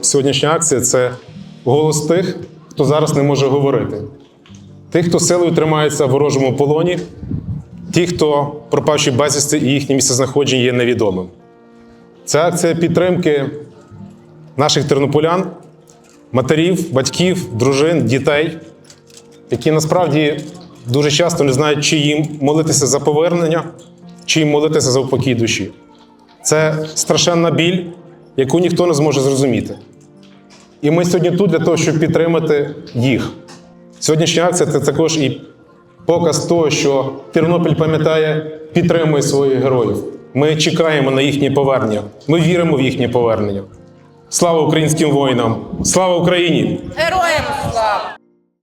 сьогоднішня акція це голос тих, хто зараз не може говорити, тих, хто силою тримається в ворожому полоні, ті, хто пропавші безвісти і їхнє місцезнаходження є невідомим. Це акція підтримки наших тернополян, матерів, батьків, дружин, дітей, які насправді дуже часто не знають, чи їм молитися за повернення, чи їм молитися за упокій душі. Це страшенна біль, яку ніхто не зможе зрозуміти. І ми сьогодні тут для того, щоб підтримати їх. Сьогоднішня акція це також і показ того, що Тернопіль пам'ятає, підтримує своїх героїв. Ми чекаємо на їхнє повернення. Ми віримо в їхнє повернення. Слава українським воїнам! Слава Україні! Героям слава!